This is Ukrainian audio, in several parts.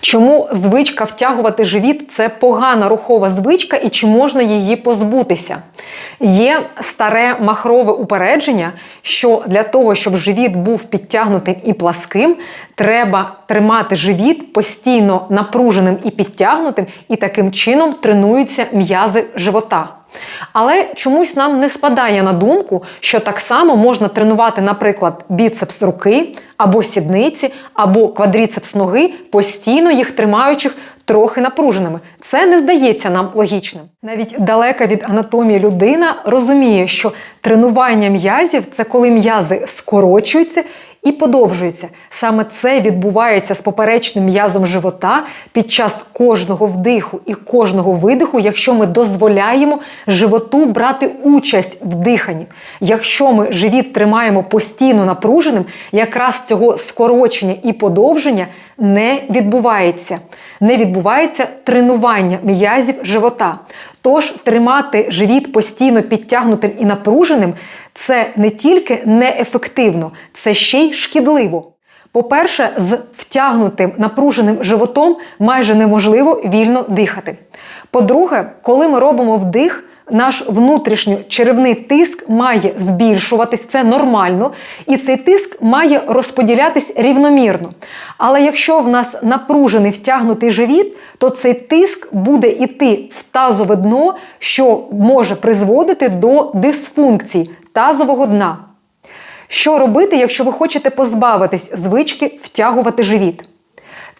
Чому звичка втягувати живіт це погана рухова звичка і чи можна її позбутися? Є старе махрове упередження, що для того, щоб живіт був підтягнутим і пласким, треба тримати живіт постійно напруженим і підтягнутим, і таким чином тренуються м'язи живота. Але чомусь нам не спадає на думку, що так само можна тренувати, наприклад, біцепс руки або сідниці, або квадріцепс ноги, постійно їх тримаючи трохи напруженими. Це не здається нам логічним. Навіть далека від анатомії людина розуміє, що тренування м'язів це коли м'язи скорочуються і подовжуються. Саме це відбувається з поперечним м'язом живота під час кожного вдиху і кожного видиху, якщо ми дозволяємо животу брати участь в диханні. Якщо ми живіт тримаємо постійно напруженим, якраз цього скорочення і подовження не відбувається. Не відбувається тренування м'язів живота. Тож тримати живіт постійно підтягнутим і напруженим це не тільки неефективно, це ще й шкідливо. По-перше, з втягнутим напруженим животом майже неможливо вільно дихати. По-друге, коли ми робимо вдих, наш внутрішньочеревний тиск має збільшуватись, це нормально, і цей тиск має розподілятись рівномірно. Але якщо в нас напружений втягнутий живіт, то цей тиск буде йти в тазове дно, що може призводити до дисфункцій тазового дна. Що робити, якщо ви хочете позбавитись звички втягувати живіт?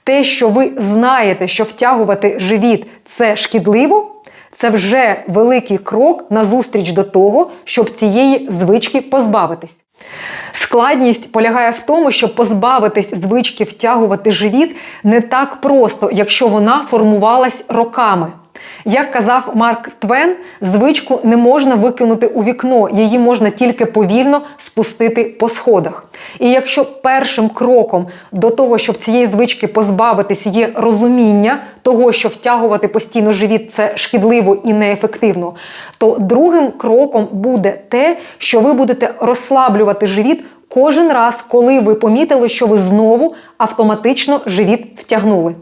Те, що ви знаєте, що втягувати живіт це шкідливо, це вже великий крок назустріч до того, щоб цієї звички позбавитись. Складність полягає в тому, що позбавитись звички втягувати живіт не так просто, якщо вона формувалась роками. Як казав Марк Твен, звичку не можна викинути у вікно, її можна тільки повільно спустити по сходах. І якщо першим кроком до того, щоб цієї звички позбавитись, є розуміння того, що втягувати постійно живіт це шкідливо і неефективно, то другим кроком буде те, що ви будете розслаблювати живіт кожен раз, коли ви помітили, що ви знову автоматично живіт втягнули.